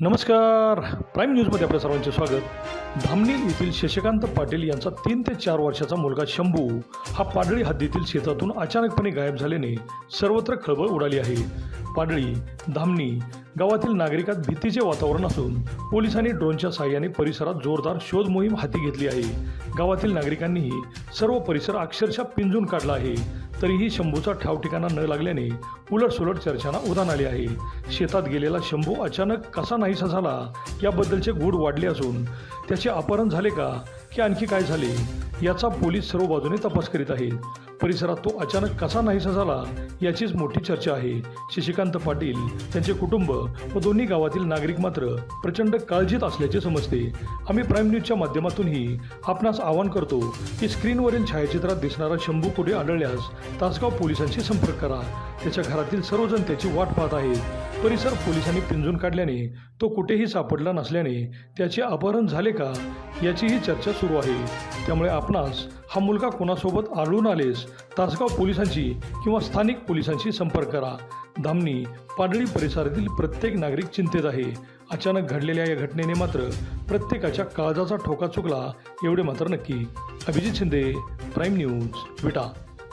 नमस्कार. प्राईम न्यूजमध्ये आपल्या सर्वांचे स्वागत. धामणी येथील शशिकांत पाटील यांचा तीन ते चार वर्षाचा मुलगा शंभू हा पाडळी हद्दीतील शेतातून अचानकपणे गायब झाल्याने सर्वत्र खळबळ उडाली आहे. पाडळी धामणी गावातील नागरिकात भीतीचे वातावरण असून पोलिसांनी ड्रोनच्या साहाय्याने परिसरात जोरदार शोध मोहीम हाती घेतली आहे. गावातील नागरिकांनीही सर्व परिसर अक्षरशः पिंजून काढला आहे. तरीही शंभूचा ठाव ठिकाणा न लागल्याने उलटसुलट चर्चांना उधाण आले आहे. शेतात गेलेला शंभू अचानक कसा नाहीसा झाला याबद्दलचे गूढ वाढले असून त्याचे अपहरण झाले का? की आणखी काय झाले? याचा पोलीस सर्व बाजूने तपास करीत आहेत. परिसरात तो अचानक कसा नाहीसा झाला याचीच मोठी चर्चा आहे. शशिकांत पाटील त्यांचे कुटुंब व दोन्ही गावातील नागरिक मात्र प्रचंड काळजीत असल्याचे समजते. आम्ही प्राईम न्यूजच्या माध्यमातूनही आपणास आवाहन करतो की स्क्रीनवरील छायाचित्रात दिसणारा शंभू कुठे आढळल्यास तासगाव पोलिसांशी संपर्क करा. त्याच्या घरातील सर्वजण त्याची वाट पाहत आहेत परिसर पोलिसांनी पिंजून काढल्याने तो कुठेही सापडला नसल्याने त्याचे अपहरण झाले का याचीही चर्चा सुरू आहे. त्यामुळे आपणास हा मुलगा कोणासोबत आढळून आलेस तासगाव पोलिसांशी किंवा स्थानिक पोलिसांशी संपर्क करा. धामणी पाडळी परिसरातील प्रत्येक नागरिक चिंतेत आहे. अचानक घडलेल्या या घटनेने मात्र प्रत्येकाच्या काळजाचा ठोका चुकला एवढे मात्र नक्की. Abhijit Shinde prime news Vita.